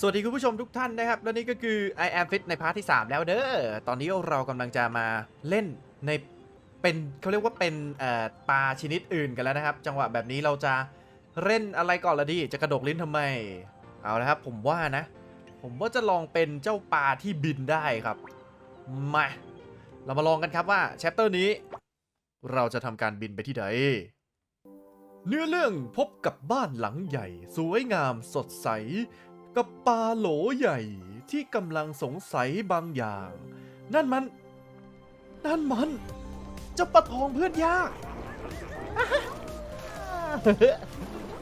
สวัสดีคุณผู้ชมทุกท่านนะครับ และนี่ก็คือ I am fit ในพาร์ทที่ 3 แล้วเด้อ ตอนนี้เรากำลังจะมาเล่นในเป็นเขาเรียกว่าเป็นปลาชนิดอื่นกันแล้วนะครับ จังหวะแบบนี้เราจะเล่นอะไรก่อนละดีจะกระดกลิ้นทำไม เอาละครับ ผมว่านะ ผมว่าจะลองเป็นเจ้าปลาที่บินได้ครับ มา เรามาลองกันครับว่าแชปเตอร์นี้ เราจะทำการบินไปที่ใดเนื้อเรื่องพบกับบ้านหลังใหญ่ สวยงามสดใส กับปลาโหลใหญ่ที่กำลังสงสัยบางอย่าง นั่นมัน นั่นมันเจ้าปลาทองเพื่อนยาก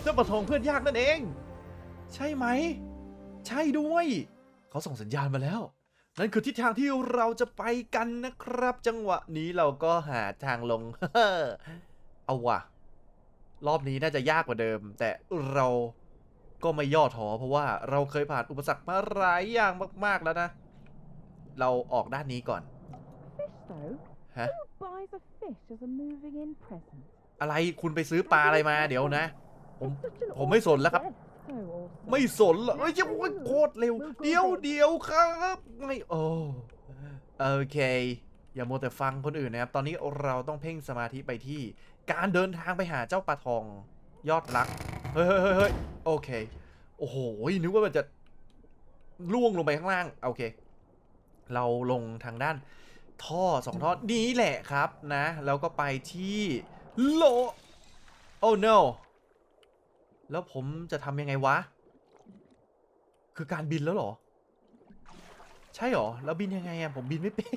เจ้าปลาทองเพื่อนยากนั่นเอง ใช่ไหม ใช่ด้วย เขาส่งสัญญาณมาแล้ว นั่นคือทิศทางที่เราจะไปกันนะครับ จังหวะนี้เราก็หาทางลง เอาว่ะ รอบนี้น่าจะยากกว่าเดิม แต่เรา ก็ไม่ย่อท้อเพราะว่าเราเคยผ่านอุปสรรคมาหลายอย่างมาก ๆ แล้วนะ เราออกด้านนี้ก่อน Fish though? ฮะ Who buys a fish as a moving in present? อะไรคุณไปซื้อปลาอะไรมาเดี๋ยวนะ ผม It's such an ผมไม่สนแล้วครับ awesome dress. So awesome. ไม่สนเหรอเอ้ยเจ้าโอ้ยโคตรเร็ว เดี๋ยวเดี๋ยวครับไม่โอ้โอเค อย่ามัวแต่ฟังคนอื่นนะครับ ตอนนี้เราต้องเพ่งสมาธิไปที่ การเดินทางไปหาเจ้าปลาทองยอดรัก เฮ้ยเฮ้ยเฮ้ยโอเค โอ้โห นึกว่ามันจะล่วงลงไปข้างล่าง โอเค เราลงทางด้านท่อสองท่อนี้แหละครับนะ แล้วก็ไปที่โล โอ้ no แล้วผมจะทำยังไงวะ คือการบินแล้วหรอ ใช่หรอ แล้วบินยังไงอะผมบินไม่เป็น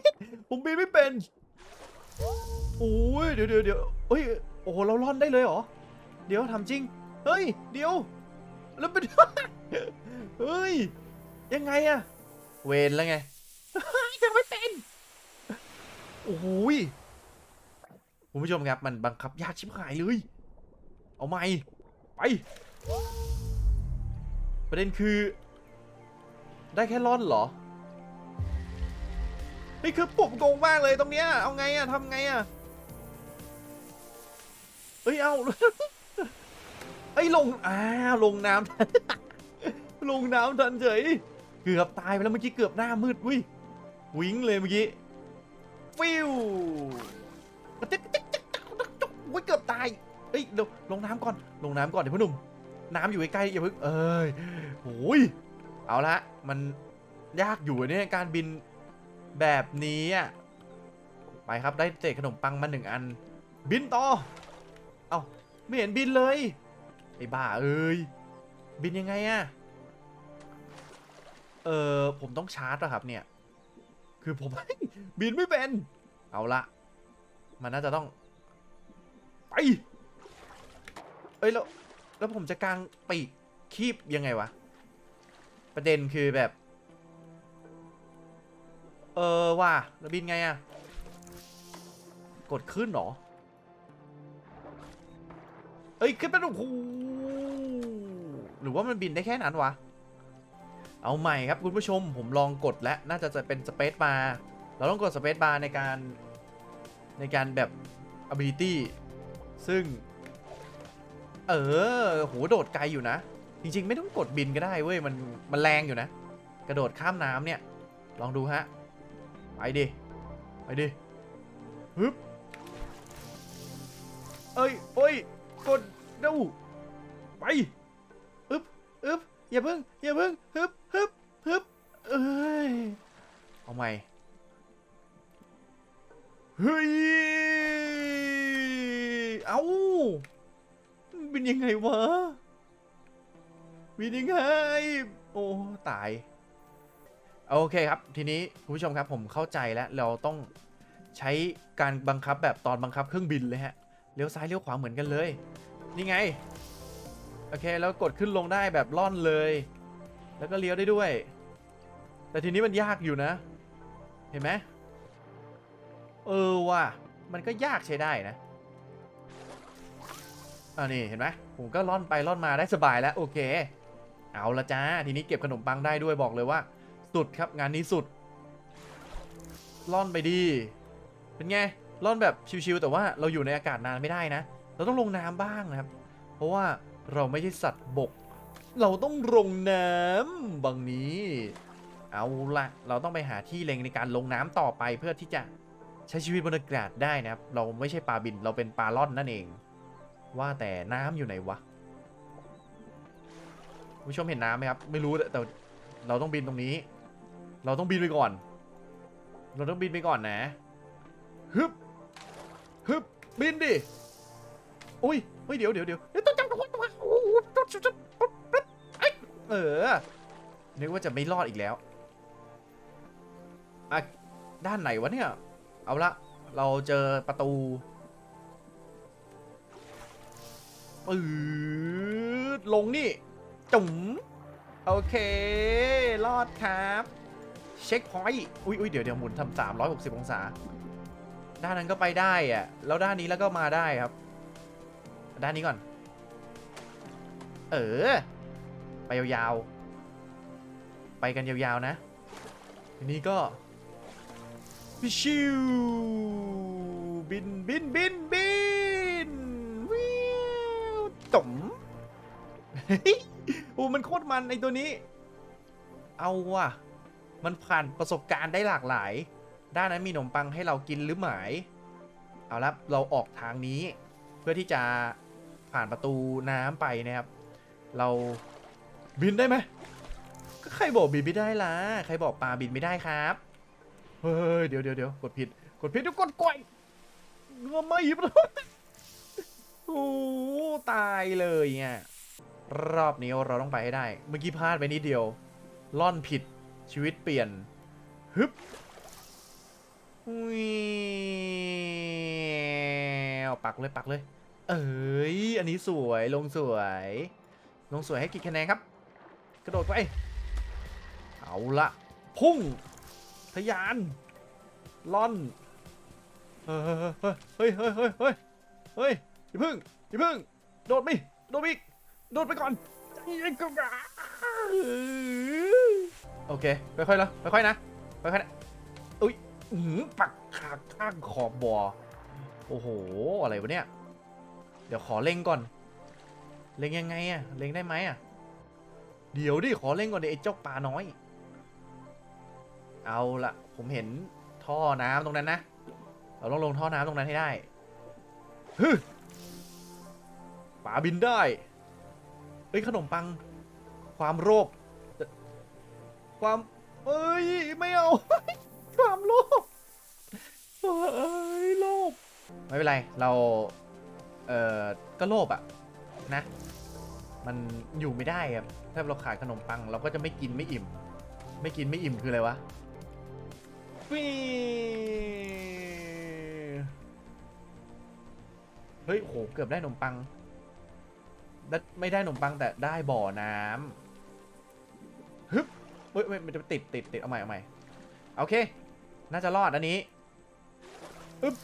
ผมบินไม่เป็นโอ้ยเดี๋ยวเดี๋ยวเดี๋ยวเฮ้ย โอ้โห เราล่อนได้เลยเหรอ เดี๋ยวทำจริง เฮ้ย เดี๋ยว แล้วเป็น เฮ้ย ยังไงอะเวนแล้วไง ยังไม่เป็น โอ้โหยคุณผู้ชมครับ มันบังคับยากชิบหายเลย เอาไหมไป ประเด็นคือ ได้แค่ร่อนเหรอนี่คือผมโกงมากเลยตรงเนี้ย เอาไงอะทำไงอะเอ้ย เอา เอ้ยลงอ่าลงน้ำ ลงน้ำทันเฉย เกือบตายไปแล้วเมื่อกี้เกือบหน้ามืดวิวิ้งเลยเมื่อกี้ ฟิวติ๊กติ๊กติ๊กติ๊กติ๊กอุ๊ยเกือบตายเอ้ยเดี๋ยวลงน้ำก่อน ลงน้ำก่อนเดี๋ยวพ่อหนุ่ม น้ำอยู่ใกล้ๆอย่าเพิ่งเอ้ยโอ้ย เอาละมันยากอยู่เนี่ยการบินแบบนี้อะไปครับได้เศษขนมปังมาหนึ่งอัน บินต่อ เอาไม่เห็นบินเลย ไอ้บ้าเอ้ย บินยังไงอะเออผมต้องชาร์จอะครับเนี่ย คือผม บินไม่เป็น เอาละ มันน่าจะต้อง ไป เอ้ย แล้ว แล้วผมจะกางปีกคีบยังไงวะ ประเด็นคือแบบ เออว่ะแล้วบินไงอะกดขึ้นหรอ เอ้ยขึ้นไปโอ้โหหรือว่ามันบินได้แค่นั้นวะ เอาใหม่ครับคุณผู้ชมผมลองกดแล้วน่าจะจะเป็นสเปซบาร์เราต้องกดสเปซบาร์ในการในการแบบ ability ซึ่ง เออโหโดดไกลอยู่นะ จริง ๆ ไม่ต้องกดบินก็ได้เว้ยมันมันแรงอยู่นะ กระโดดข้ามน้ำเนี่ย ลองดูฮะ ไปดิไปดิฮึบเอ้ย โอ้ย กดดูไปฮึบฮึบอย่าเพิ่งอย่าเพิ่งฮึบฮึบฮึบเอ้ยเอาใหม่เฮ้ยเอาเป็นยังไงวะเป็นยังไงโอ้ตายโอเคครับ ทีนี้คุณผู้ชมครับผมเข้าใจแล้วเราต้องใช้การบังคับแบบตอนบังคับเครื่องบินเลยฮะ เลี้ยวซ้ายเลี้ยวขวาเหมือนกันเลย นี่ไง โอเค แล้วกดขึ้นลงได้แบบล่อนเลย แล้วก็เลี้ยวได้ด้วย แต่ทีนี้มันยากอยู่นะ เห็นไหมเออว่ะ มันก็ยากใช้ได้นะอ่านี่เห็นไหมผมก็ล่อนไปล่อนมาได้สบายแล้วโอเค เอาละจ้า ทีนี้เก็บขนมปังได้ด้วยบอกเลยว่า สุดครับงานนี้สุด ล่อนไปดี เป็นไง ล่อนแบบชิวๆแต่ว่าเราอยู่ในอากาศนานไม่ได้นะ เราต้องลงน้ำบ้างนะครับ เพราะว่าเราไม่ใช่สัตว์บก เราต้องลงน้ำบางนี้ เอาละเราต้องไปหาที่เล็งในการลงน้ำต่อไปเพื่อที่จะใช้ชีวิตบนอากาศได้นะครับ เราไม่ใช่ปลาบินเราเป็นปลาล่อนนั่นเอง ว่าแต่น้ำอยู่ไหนวะผู้ชมเห็นน้ำไหมครับ ไม่รู้แต่เราต้องบินตรงนี้ เราต้องบินไปก่อน เราต้องบินไปก่อนนะฮึบ ฮึบบินดิอุ้ยเฮ้ยเดี๋ยวเดี๋ยวเดี๋ยวเดี๋ยวต้องจับตัวตัวโอ้โหต้องจับจับปุ๊บปุ๊บเอ้ยเออนึกว่าจะไม่รอดอีกแล้วอะด้านไหนวะเนี่ย เอาละเราเจอประตูปืดลงนี่ จุ๋มโอเค รอดครับ เช็คพอยต์อุ้ยอุ้ยเดี๋ยวเดี๋ยวหมุนทำสามร้อยหกสิบองศา ด้านนั้นก็ไปได้อะแล้วด้านนี้แล้วก็มาได้ครับ ด้านนี้ก่อน เออ ไปยาวๆ ไปกันยาวๆนะ ทีนี้ก็วิชิวบินบินบินบินวิวจ๋มโอ้มันโคตรมันไอตัวนี้ เอาว่ะ มันผ่านประสบการณ์ได้หลากหลาย ด้านนั้นมีขนมปังให้เรากินหรือหมาย เอาละเราออกทางนี้ เพื่อที่จะผ่านประตูน้ำไปนะครับ เราบินได้ไหมก็ใครบอกบินไม่ได้ล่ะ ใครบอกปลาบินไม่ได้ครับ เฮ้ยเดี๋ยวเดี๋ยวเดี๋ยวกดผิด กดผิดเดี๋ยวกดก่อยเงือไม่ยิบเลยโอ้ตายเลยอะรอบนี้เราต้องไปให้ได้ เมื่อกี้พลาดไปนิดเดียว ล่อนผิดชีวิตเปลี่ยนฮึบ ปักเลยปักเลย เอ้ย อันนี้สวยลงสวย ลงสวยให้กี่คะแนนครับ กระโดดไป เอาละพุ่งทะยาน ล่อน เฮ้ยเฮ้ยเฮ้ยเฮ้ยเฮ้ยเฮ้ยอย่าพึ่งอย่าพึ่ง โดดไปโดดไปโดดไปก่อนโอเคค่อยๆล้วค่อยๆนะค่อยๆนะ ปักขาข้างขอบบ่อโอ้โห อะไรวะเนี่ย เดี๋ยวขอเล็งก่อน เล็งยังไงอะเล็งได้ไหมอะเดี๋ยวดิ ขอเล็งก่อนดิไอ้เจ้าปลาน้อย เอาละผมเห็นท่อน้ำตรงนั้นนะ เราต้องลงท่อน้ำตรงนั้นให้ได้ฮึปลาบินได้ เอ้ยขนมปัง ความโลภความ เอ้ย ไม่เอา ความโลภเอ้ยโลภไม่เป็นไร เรา เอ่อ ก็โลภอะนะ มันอยู่ไม่ได้ครับ ถ้าเราขาดขนมปัง เราก็จะไม่กินไม่อิ่ม ไม่กินไม่อิ่มคืออะไรวะฟีเฮ้ยโห เกือบได้ขนมปังได้ไม่ได้ขนมปังแต่ได้บ่อน้ำฮึบเฮ้ยเฮ้ยมันจะติดติดติดเอาใหม่เอาใหม่ โอเค น่าจะรอดอันนี้อึ๊บ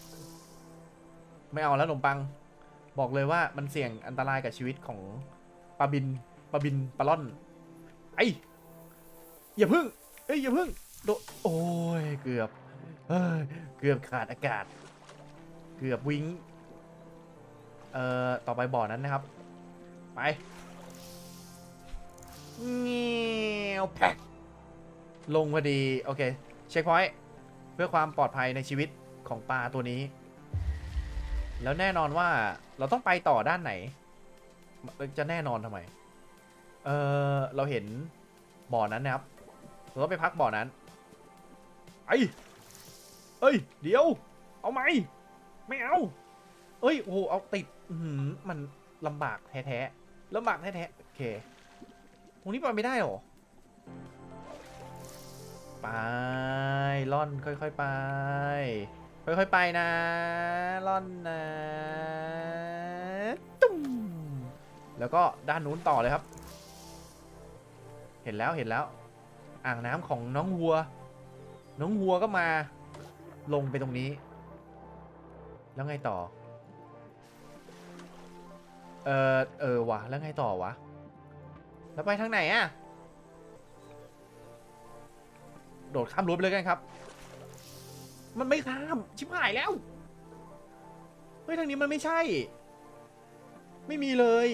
ไม่เอาแล้วขนมปัง บอกเลยว่ามันเสี่ยงอันตรายกับชีวิตของปลาบินปลาบินปลาล่อน ไอ้อย่าพึ่งเอ้ยอย่าพึ่งโดโอ้ยเกือบเอ้ยเกือบขาดอากาศ เกือบวิงเอ่อต่อไปบ่อนั้นนะครับ ไปเงี้ยวแพ็คลงพอดี โอเค เช็คพอยต์ พื่อความปลอดภัยในชีวิตของปลาตัวนี้ แล้วแน่นอนว่าเราต้องไปต่อด้านไหน จะแน่นอนทำไม เออเราเห็นบ่อนั้นนะครับเราต้องไปพักบ่อนั้นไอ้เอ้ย เดี๋ยว เอาไหมไม่เอา เอ้ย โอ้โหเอาติดอื้อหือมันลำบากแท้ๆลำบากแท้ๆโอเค ตรงนี้ไปไม่ได้หรอ ไปล่อนค่อยๆไป ค่อยๆไปนะล่อนนะตุ้มแล้วก็ด้านนู้นต่อเลยครับ เห็นแล้วเห็นแล้ว อ่างน้ำของน้องวัว น้องวัวก็มา ลงไปตรงนี้ แล้วไงต่อ เออเออวะแล้วไงต่อวะ แล้วไปทางไหนอะ โดดข้ามรั้วไปเลยกันครับ มันไม่ข้ามชิบหายแล้ว เฮ้ยทางนี้มันไม่ใช่ ไม่มีเลย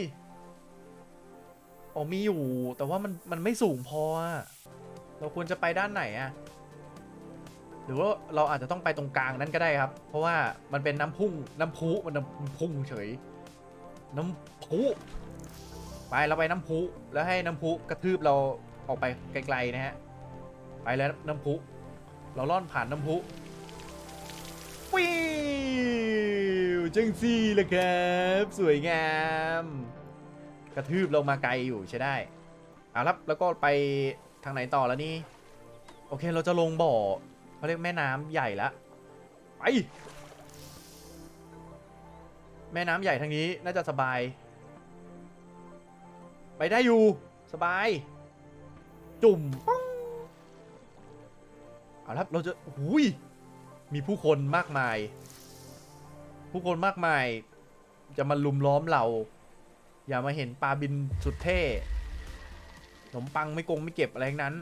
อ๋อมีอยู่ แต่ว่ามันมันไม่สูงพอเราควรจะไปด้านไหนอะหรือว่าเราอาจจะต้องไปตรงกลางนั้นก็ได้ครับ เพราะว่ามันเป็นน้ำพุ่งน้ำพุมันน้ำพุ่งเฉย น้ำพุไปเราไปน้ำพุแล้วให้น้ำพุกระทืบเราออกไปไกลๆนะฮะ ไปแล้วน้ำพุ เราล่อนผ่านน้ำพุวิวจังซี่เลยครับ สวยงาม กระทืบเรามาไกลอยู่ใช่ได้เอาละแล้วก็ไปทางไหนต่อแล้วนี่ โอเคเราจะลงบ่อเขาเรียกแม่น้ำใหญ่ละไป แม่น้ำใหญ่ทางนี้น่าจะสบาย ไปได้อยู่ สบาย จุ่มป้อง เอาละเราจะหุยมีผู้คนมากมาย ผู้คนมากมาย จะมาลุมล้อมเรา อย่ามาเห็นปลาบินสุดเท่ขนมปังไม่กงไม่เก็บอะไรทั้งนั้น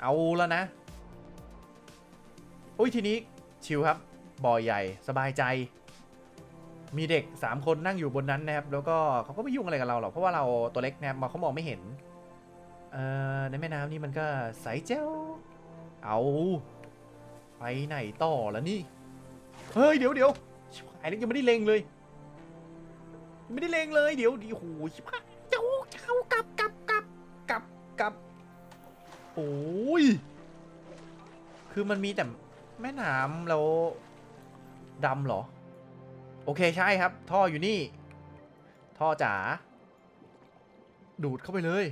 เอาแล้วนะอุ้ยทีนี้ชิลครับบ่อใหญ่สบายใจ มีเด็ก 3 คนนั่งอยู่บนนั้นนะครับ แล้วก็เขาก็ไม่ยุ่งอะไรกับเราหรอกเพราะว่าเราตัวเล็กนะครับมาเขามองไม่เห็นเอ่อในแม่น้ำนี่มันก็ใสเจ้า เอาไปไหนต่อแล้วนี่ เฮ้ย เดี๋ยวเดี๋ยวชิบหายแล้วยังไม่ได้เลงเลยยังไม่ได้เลงเลย เดี๋ยวดิโอ้โหชิบหายเจ้าเจ้ากลับกลับกลับกลับกลับโอ้ยคือมันมีแต่แม่น้ำแล้วดำเหรอ โอเคใช่ครับ ท่ออยู่นี่ ท่อจ๋าดูดเข้าไปเลย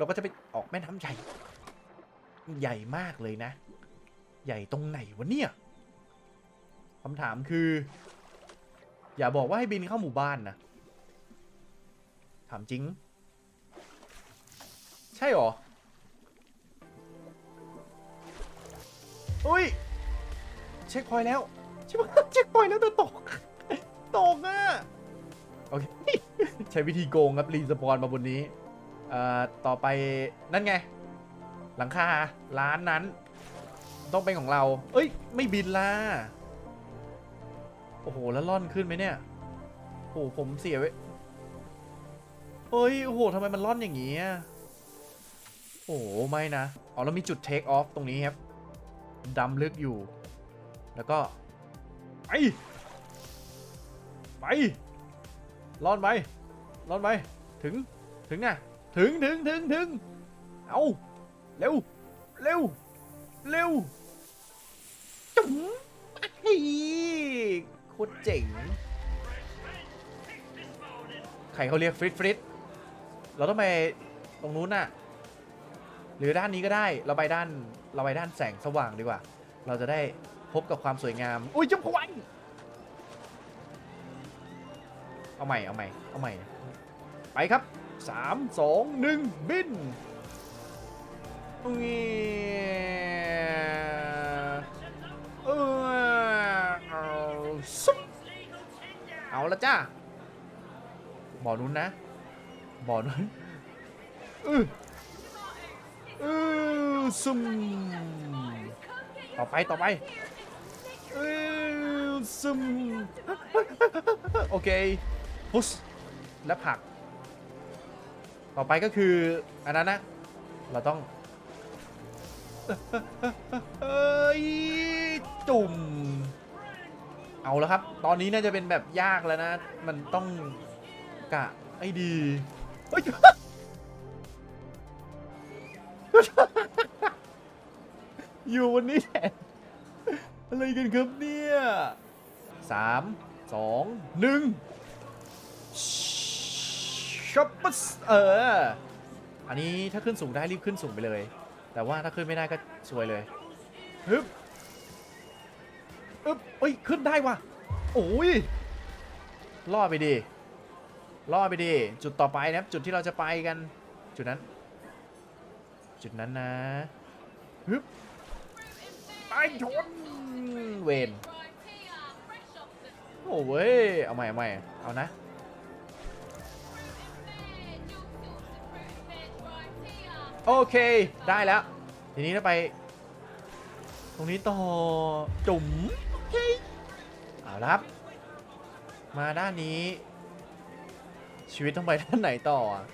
เราก็จะไปออกแม่น้ำใหญ่ ใหญ่มากเลยนะ ใหญ่ตรงไหนวะเนี่ยคำถามคือ อย่าบอกว่าให้บินเข้าหมู่บ้านนะ ถามจริง ใช่หรอ อุ้ย เช็คพอยแล้วใช่ปะเช็คพอยแล้วแต่ตก ตกอะ โอเค ใช้วิธีโกงครับ รีสปอนมาบนนี้ เอ่อต่อไปนั่นไง หลังคาร้านนั้น ต้องเป็นของเรา เอ้ย ไม่บินล่ะ โอ้โห แล้วล่อนขึ้นไหมเนี่ยโอ้โหผมเสียไว้เฮ้ย โอ้โหทำไมมันล่อนอย่างงี้โอ้โห ไม่นะ อ๋อ แล้วมีจุดเทคออฟตรงนี้ครับดำลึกอยู่ แล้วก็ ไป ไปล่อนไปล่อนไป ถึง ถึงอะ ถึงถึงถึงถึงเอาเร็ว เร็ว เร็ว จุ๋มไอ้โคตรเจ๋ง ใครเขาเรียกฟริตฟริตเราต้องไปตรงนู้นน่ะ หรือด้านนี้ก็ได้ เราไปด้าน เราไปด้านแสงสว่างดีกว่า เราจะได้พบกับความสวยงาม อุ้ยจุ๊บพวันเอาใหม่ เอาใหม่ เอาใหม่ ไปครับ สามสองหนึ่งบินเงี้เออเอาซุปเอาละจ้าบ่อนู้นนะบ่อนู้นเออเออซุมต่อไปต่อไปเออซุมโอเคพุชและผัก ต่อไปก็คืออันนั้นนะ เราต้องเอ้ยจุ่ม เอาแล้วครับ ตอนนี้น่าจะเป็นแบบยากแล้วนะ มันต้องกะไอ้ดีเฮ้ยอยู่วันนี้แหละอะไรกันครับเนี่ยสามสองหนึ่ง ช็อปปสเออ อันนี้ถ้าขึ้นสูงได้รีบขึ้นสูงไปเลย แต่ว่าถ้าขึ้นไม่ได้ก็สวยเลยฮึบอึบเอ้ย ขึ้นได้ว่ะ โอ้ยล่อไปดีล่อไปดีจุดต่อไปนะครับ จุดที่เราจะไปกัน จุดนั้น จุดนั้นนะฮึบไปชนเวนโอ้เว้ย เอาใหม่เอาใหม่เอานะ โอเค ได้แล้ว ทีนี้เราไป ตรงนี้ต่อจุ๋มโอเคเอาละครับ มาด้านนี้ ชีวิตต้องไปด้านไหนต่ออะ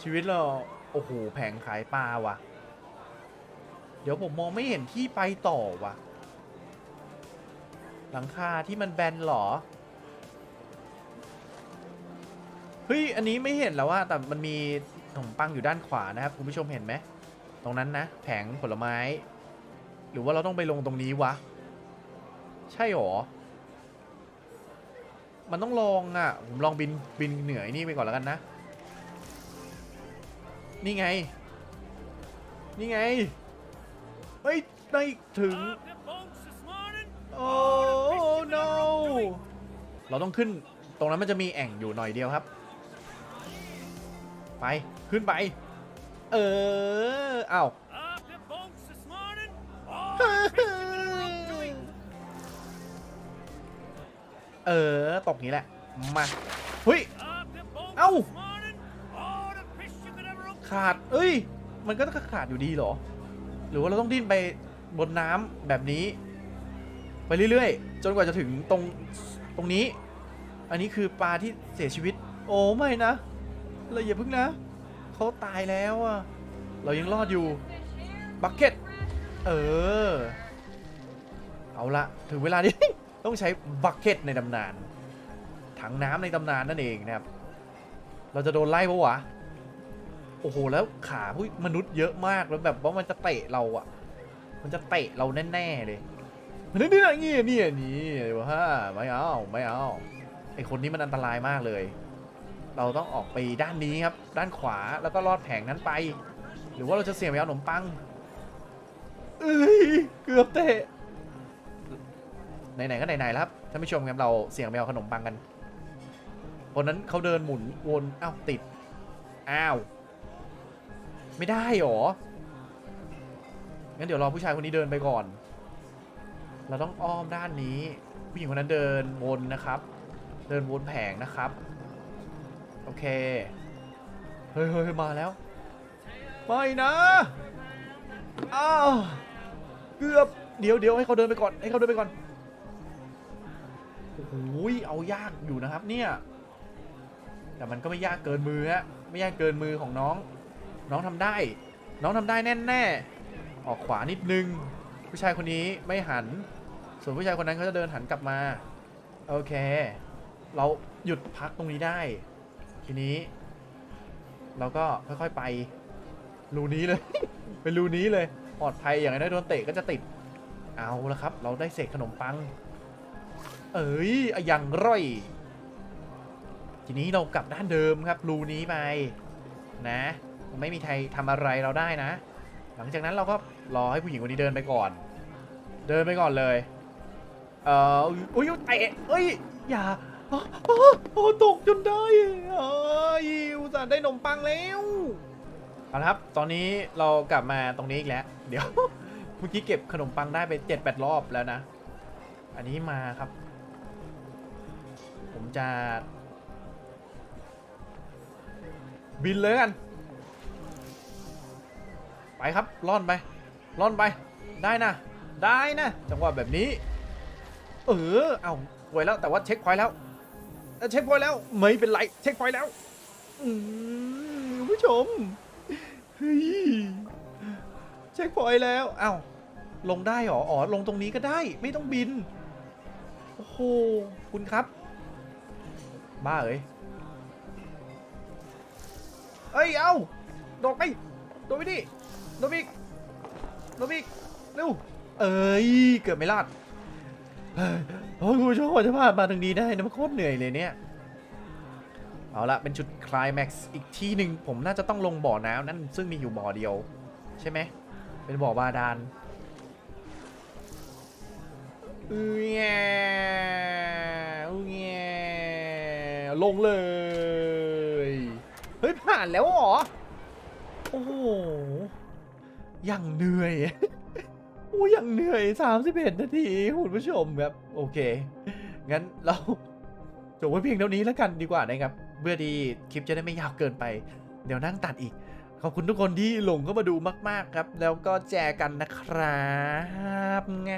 ชีวิตเรา โอ้โห แผงขายปลาว่ะ เดี๋ยวผมมองไม่เห็นที่ไปต่อว่ะ หลังคาที่มันแบนเหรอ เฮ้ย อันนี้ไม่เห็นแล้วว่าแต่มันมี ขนมปังอยู่ด้านขวานะครับคุณผู้ชมเห็นไหมตรงนั้นนะ แผงผลไม้ หรือว่าเราต้องไปลงตรงนี้วะ ใช่หรอ มันต้องลองอะ ผมลองบินบินเหนือนี่ไปก่อนแล้วกันนะ นี่ไง นี่ไง เฮ้ยได้ถึง Up the bunks this morning. โอ้ no เราต้องขึ้น ตรงนั้นมันจะมีแอ่งอยู่หน่อยเดียวครับ ไปขึ้นไป เออเอ้าเออ ตกนี้แหละ มาเฮ้ย Up the bunks Ow. this morning. All the fish you could ever run. ขาด เอ้ย มันก็ขาดอยู่ดีเหรอ หรือว่าเราต้องดิ้นไปบนน้ำแบบนี้ ไปเรื่อยๆ จนกว่าจะถึงตรงตรงนี้ อันนี้คือปลาที่เสียชีวิต โอ้ไม่นะ เราอย่าพึ่งนะเขาตายแล้วอะเรายังรอดอยู่บักเก็ตเออ เอาละถึงเวลานี้ ต้องใช้บักเก็ตในตำนาน ถังน้ำในตำนานนั่นเองนะครับ เราจะโดนไล่ปะวะ โอ้โห แล้วขาผู้มนุษย์เยอะมากแล้วแบบว่ามันจะเตะเราอะมันจะเตะเราแน่ๆเลยนี่นี่นี่นี่นี่วะไม่เอาไม่เอาไอคนนี้มันอันตรายมากเลย เราต้องออกไปด้านนี้ครับ ด้านขวาแล้วก็ลอดแผงนั้นไป หรือว่าเราจะเสี่ยงไปเอาขนมปังเอ้ยเกือบเตะไหนๆก็ไหนๆแล้วครับท่านผู้ชมครับเราเสี่ยงไปเอาขนมปังกันคนนั้นเขาเดินหมุนวนอ้าวติดอ้าวไม่ได้หรองั้นเดี๋ยวรอผู้ชายคนนี้เดินไปก่อน เราต้องอ้อมด้านนี้ ผู้หญิงคนนั้นเดินวนนะครับ เดินวนแผงนะครับ โอเค เฮ้ยเฮ้ยมาแล้ว ไม่นะ อ้าว เกือบ เดี๋ยวเดี๋ยวให้เขาเดินไปก่อน ให้เขาเดินไปก่อน โอ้โหเอายากอยู่นะครับเนี่ย แต่มันก็ไม่ยากเกินมือฮะ ไม่ยากเกินมือของน้อง น้องทำได้ น้องทำได้แน่แน่ออกขวานิดนึง ผู้ชายคนนี้ไม่หัน ส่วนผู้ชายคนนั้นเขาจะเดินหันกลับมา โอเค เราหยุดพักตรงนี้ได้ ทีนี้ เราก็ค่อยๆไป รูนี้เลยเป็นรูนี้เลยปลอดภัยอย่างน้อยโดนเตะก็จะติด เอาละครับ เราได้เศษขนมปัง เอ้ยอะย่างร่อย ทีนี้เรากลับด้านเดิมครับ รูนี้ไปนะไม่มีใครทำอะไรเราได้นะ หลังจากนั้นเราก็รอให้ผู้หญิงคนนี้เดินไปก่อน เดินไปก่อนเลย เอ่อ อุ้ยเตะเอ้ย อย่า โอ้ตกจนได้เอ้ยอุตส่าห์ได้นมปังแล้วเอาละครับ ตอนนี้เรากลับมาตรงนี้อีกแล้ว เดี๋ยวเมื่อกี้เก็บขนมปังได้ไปเจ็ดแปดรอบแล้วนะ อันนี้มาครับ ผมจะ บินเลยกัน ไปครับล่อนไปล่อนไป ได้นะ ได้นะ จังหวะแบบนี้ เออ เอาไวแล้วแต่ว่าเช็คพอยแล้ว เช็คพอยต์แล้ว ไม่เป็นไร เช็คพอยต์แล้วอืมคุณผู้ชมเฮ้ยเช็คพอยต์แล้วเอ้าลงได้เหรอ อ๋อ ลงตรงนี้ก็ได้ ไม่ต้องบิน โอ้โห คุณครับบ้าเอ้ยเอ้ย เอาโดดไป โดดไปดิ โดดไปอีโดดไปอีเร็ว เอ้ย เกือบไม่รอด โอ้ยคุณผู้ชมกว่าจะผ่านมาถึงนี้ได้นะมันโคตรเหนื่อยเลยเนี่ย เอาละเป็นจุดคลายแม็กซ์อีกที่หนึ่งผมน่าจะต้องลงบ่อน้ำนั่นซึ่งมีอยู่บ่อเดียว ใช่ไหม เป็นบ่อบาดาลเอ้ยแง่เอ้ยแง่ลงเลย เฮ้ย ผ่านแล้วเหรอ โอ้โหยังเหนื่อย โอ้ยังเหนื่อย 31 นาทีคุณผู้ชมครับ โอเค งั้นเราจบไว้เพียงเท่านี้แล้วกันดีกว่านะครับเพื่อดีคลิปจะได้ไม่ยาวเกินไป เดี๋ยวนั่งตัดอีก ขอบคุณทุกคนที่หลงเข้ามาดูมาก ๆ ครับ แล้วก็แจกันนะครับไง